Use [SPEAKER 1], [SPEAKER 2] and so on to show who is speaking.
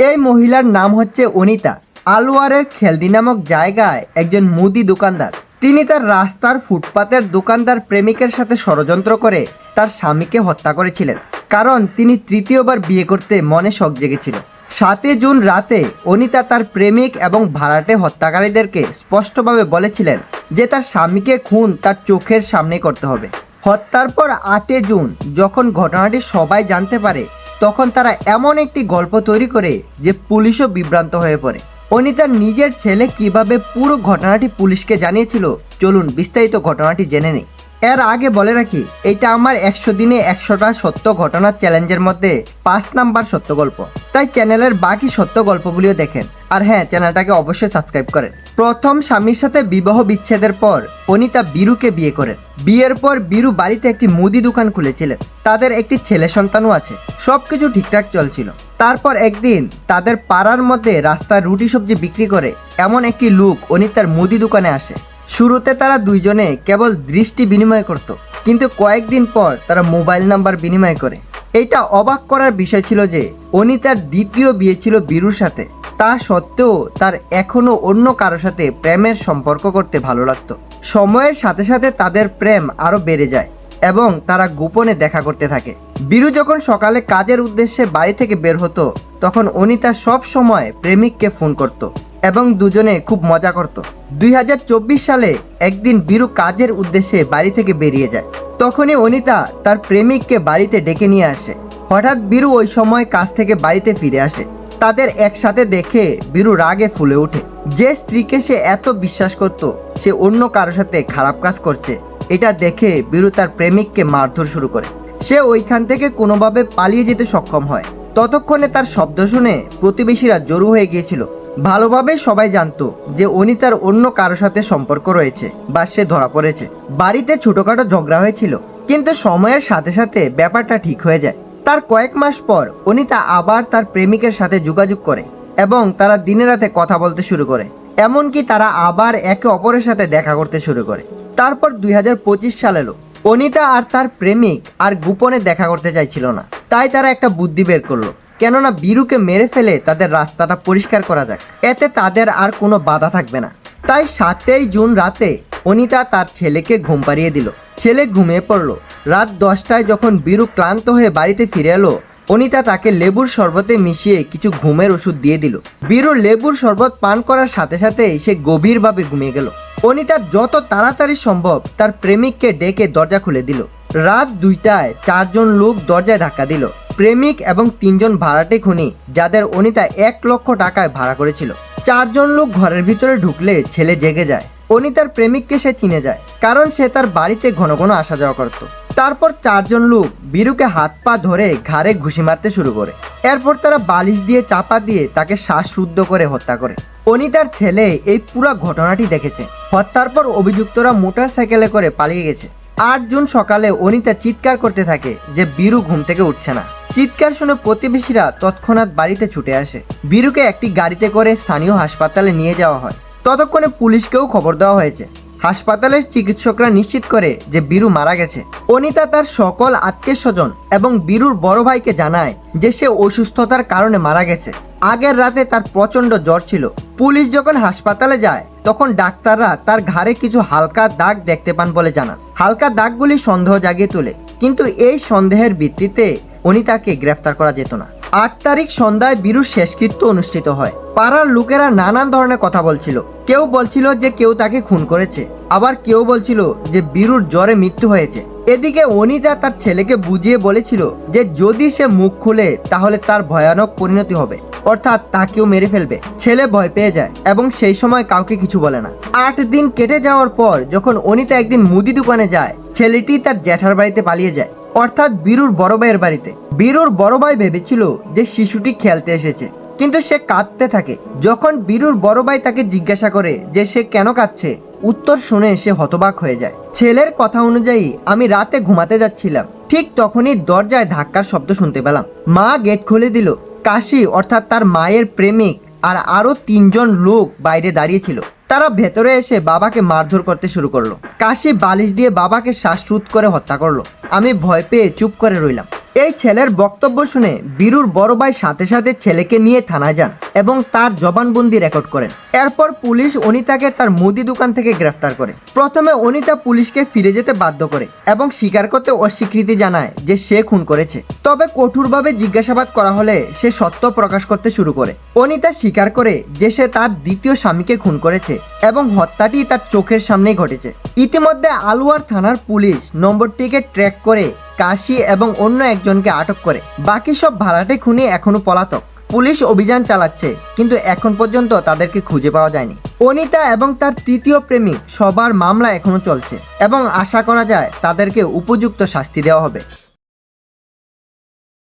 [SPEAKER 1] এই মহিলার নাম হচ্ছে অনিতা। আলোয়ারের খেলদি নামক জায়গায় একজন মুদি দোকানদার। তিনি তার রাস্তার ফুটপাতের দোকানদার প্রেমিকের সাথে ষড়যন্ত্র করে তার স্বামীকে হত্যা করেছিলেন। কারণ তিনি তৃতীয়বার বিয়ে করতে মনে শখ জেগেছিল। সাতই জুন রাতে অনিতা তার প্রেমিক এবং ভাড়াটে হত্যাকারীদেরকে স্পষ্টভাবে বলেছিলেন যে তার স্বামীকে খুন তার চোখের সামনে করতে হবে। হত্যার পর আটই জুন যখন ঘটনাটি সবাই জানতে পারে তখন তারা এমন একটি গল্প তৈরি করে যে পুলিশও বিভ্রান্ত হয়ে পড়ে। অনিতার নিজের ছেলে কীভাবে পুরো ঘটনাটি পুলিশকে জানিয়েছিল, চলুন বিস্তারিত ঘটনাটি জেনে নিই। এর আগে বলে রাখি, এটা আমার একশো দিনে একশোটা সত্য ঘটনার চ্যালেঞ্জের মধ্যে পাঁচ নাম্বার সত্য গল্প। তাই চ্যানেলের বাকি সত্য গল্পগুলিও দেখেন। আর হ্যাঁ চ্যানেলটাকে অবশ্যই সাবস্ক্রাইব করেন। প্রথম স্বামীর সাথে বিবাহ বিচ্ছেদের পর অনিতা বীরুকে বিয়ে করেন। বিয়ের পর বীরু বাড়িতে একটি মুদি দোকান খুলেছিলেন। তাদের একটি ছেলে সন্তানও আছে। সবকিছু ঠিকঠাক চলছিল। তারপর একদিন তাদের পাড়ার মধ্যে রাস্তায় রুটি সবজি বিক্রি করে এমন একটি লোক অনিতার মুদি দোকানে আসে। শুরুতে তারা দুইজনে কেবল দৃষ্টি বিনিময় করত, কিন্তু কয়েকদিন পর তারা মোবাইল নাম্বার বিনিময় করে। এটা অবাক করার বিষয় ছিল যে অনিতার দ্বিতীয় বিয়ে ছিল বীরুর সাথে। তা সত্ত্বেও তার এখনও অন্য কারোর সাথে প্রেমের সম্পর্ক করতে ভালো লাগতো। সময়ের সাথে সাথে তাদের প্রেম আরও বেড়ে যায় এবং তারা গোপনে দেখা করতে থাকে। বীরু যখন সকালে কাজের উদ্দেশ্যে বাড়ি থেকে বের হতো, তখন অনিতা সব সময় প্রেমিককে ফোন করত এবং দুজনে খুব মজা করত। দুই হাজার চব্বিশ সালে একদিন বীরু কাজের উদ্দেশ্যে বাড়ি থেকে বেরিয়ে যায়। তখনই অনিতা তার প্রেমিককে বাড়িতে ডেকে নিয়ে আসে। হঠাৎ বীরু ওই সময় কাজ থেকে বাড়িতে ফিরে আসে। তাদের একসাথে দেখে বীরু রাগে ফুলে ওঠে। যে স্ত্রীকে সে এত বিশ্বাস করত, সে অন্য কারোর সাথে খারাপ কাজ করছে। এটা দেখে বীরু তার প্রেমিককে মারধর শুরু করে। সে ওইখান থেকে কোনোভাবে পালিয়ে যেতে সক্ষম হয়। ততক্ষণে তার শব্দ শুনে প্রতিবেশীরা জড়ো হয়ে গিয়েছিল। ভালোভাবে সবাই জানতো যে উনি তার অন্য কারোর সাথে সম্পর্ক রয়েছে বা সে ধরা পড়েছে। বাড়িতে ছোটখাটো ঝগড়া হয়েছিল, কিন্তু সময়ের সাথে সাথে ব্যাপারটা ঠিক হয়ে যায়। তার কয়েক মাস পর অনিতা আবার তার প্রেমিকের সাথে যোগাযোগ করে এবং তারা দিনে রাতে কথা বলতে শুরু করে। এমনকি তারা আবার একে অপরের সাথে দেখা করতে শুরু করে। তারপর দুই হাজার পঁচিশ সাল এলো অনিতা আর তার প্রেমিক আর গোপনে দেখা করতে চাইছিল না। তাই তারা একটা বুদ্ধি বের করল, কেননা বীরুকে মেরে ফেলে তাদের রাস্তাটা পরিষ্কার করা যাক। এতে তাদের আর কোনো বাধা থাকবে না। তাই সাতই জুন রাতে অনিতা তার ছেলেকে ঘুম পাড়িয়ে দিল। ছেলে ঘুমিয়ে পড়ল। রাত দশটায় যখন বীরু ক্লান্ত হয়ে বাড়িতে ফিরে এলো, অনিতা তাকে লেবুর শরবতে মিশিয়ে কিছু ঘুমের ওষুধ দিয়ে দিল। বীরু লেবুর শরবত পান করার সাথে সাথে সে গভীরভাবে ঘুমিয়ে গেল। অনিতা যত তাড়াতাড়ি সম্ভব তার প্রেমিককে ডেকে দরজা খুলে দিল। রাত দুইটায় চারজন লোক দরজায় ধাক্কা দিল। প্রেমিক এবং তিনজন ভাড়াটে খুনি, যাদের অনিতা এক লক্ষ টাকায় ভাড়া করেছিল। চারজন লোক ঘরের ভিতরে ঢুকলে ছেলে জেগে যায়। অনিতার প্রেমিককে সে চিনে যায়, কারণ সে তার বাড়িতে ঘন ঘন আসা যাওয়া করত। তারপর চারজন লোক বীরুকে হাত পা ধরে ঘাড়ে ঘুষি মারতে শুরু করে। এরপর তারা বালিশ দিয়ে চাপা দিয়ে তাকে শ্বাসরুদ্ধ করে হত্যা করে। অনিতার ছেলে এই পুরো ঘটনাটি দেখেছে। হত্যার পর অভিযুক্তরা মোটর সাইকেলে করে পালিয়ে গেছে। আট জুন সকালে অনিতা চিৎকার করতে থাকে যে বীরু ঘুম থেকে উঠছে না। চিৎকার শুনে প্রতিবেশীরা তৎক্ষণাৎ বাড়িতে ছুটে আসে। বীরুকে একটি গাড়িতে করে স্থানীয় হাসপাতালে নিয়ে যাওয়া হয়। ততক্ষণে পুলিশকেও খবর দেওয়া হয়েছে। হাসপাতালের চিকিৎসকরা নিশ্চিত করে যে বীরু মারা গেছে। অনিতা তার সকল আত্মীয় স্বজন এবং বীরুর বড় ভাইকে জানায় যে সে অসুস্থতার কারণে মারা গেছে। আগের রাতে তার প্রচণ্ড জ্বর ছিল। পুলিশ যখন হাসপাতালে যায়, তখন ডাক্তাররা তার ঘাড়ে কিছু হালকা দাগ দেখতে পান বলে জানান। হালকা দাগগুলি সন্দেহ জাগিয়ে তোলে, কিন্তু এই সন্দেহের ভিত্তিতে অনিতাকে গ্রেফতার করা যেত না। আট তারিখ সন্ধ্যায় বীরুর শেষকৃত্য অনুষ্ঠিত হয়। পাড়ার লোকেরা নানান ধরনের কথা বলছিল। কেউ বলছিল যে কেউ তাকে খুন করেছে। আবার কেউ বলছিল যে বীরুর জ্বরে মৃত্যু হয়েছে। এদিকে অনিতা তার ছেলেকে বুঝিয়ে বলেছিল যে যদি সে মুখ খুলে, তাহলে তার ভয়ানক পরিণতি হবে। অর্থাৎ তাকেও মেরে ফেলবে। ছেলে ভয় পেয়ে যায় এবং সেই সময় কাউকে কিছু বলে না। আট দিন কেটে যাওয়ার পর যখন অনিতা একদিন মুদি দোকানে যায়, ছেলেটি তার জ্যাঠার বাড়িতে পালিয়ে যায়। অর্থাৎ বীরুর বড় ভাইয়ের বাড়িতে। বীরুর বড় ভাই ভেবেছিল যে শিশুটি খেলতে এসেছে। কিন্তু সে কাঁদতে থাকে। যখন বীরুর বড় ভাই তাকে জিজ্ঞাসা করে যে সে কেন কাঁদছে, উত্তর শুনে সে হতবাক হয়ে যায়। ছেলের কথা অনুযায়ী আমি রাতে ঘুমাতে যাচ্ছিলাম। ঠিক তখনই দরজায় ধাক্কার শব্দ শুনতে পেলাম। মা গেট খুলে দিল। কাশি, অর্থাৎ তার মায়ের প্রেমিক আর আরও তিনজন লোক বাইরে দাঁড়িয়েছিল তারা ভেতরে এসে বাবাকে মারধর করতে শুরু করল। কাশি বালিশ দিয়ে বাবাকে শ্বাসরোধ করে হত্যা করল। আমি ভয় পেয়ে চুপ করে রইলাম। এই ছেলের বক্তব্য শুনে বীরুর বড় ভাই সাথে সাথে ছেলেকে নিয়ে থানায় যান। এবং তার জবানবন্দি রেকর্ড করেন। এরপর পুলিশ অনিতাকে তার মুদি দোকান থেকে গ্রেফতার করে। প্রথমে অনিতা পুলিশকে ফিরে যেতে বাধ্য করে এবং স্বীকার করতে অস্বীকৃতি জানায় যে সে খুন করেছে। তবে কঠোরভাবে জিজ্ঞাসাবাদ করা হলে সে সত্য প্রকাশ করতে শুরু করে। অনিতা স্বীকার করে যে সে তার দ্বিতীয় স্বামীকে খুন করেছে এবং হত্যাটি তার চোখের সামনেই ঘটেছে। ইতিমধ্যে আলুয়ার থানার পুলিশ নম্বরটিকে ট্র্যাক করে কাশি এবং অন্য একজনকে আটক করে। বাকি সব ভাড়াটে খুনি এখনও পলাতক। পুলিশ অভিযান চালাচ্ছে, কিন্তু এখন পর্যন্ত তাদেরকে খুঁজে পাওয়া যায়নি। অনিতা এবং তার তৃতীয় প্রেমিক সবার মামলা এখনও চলছে, এবং আশা করা যায় তাদেরকে উপযুক্ত শাস্তি দেওয়া হবে।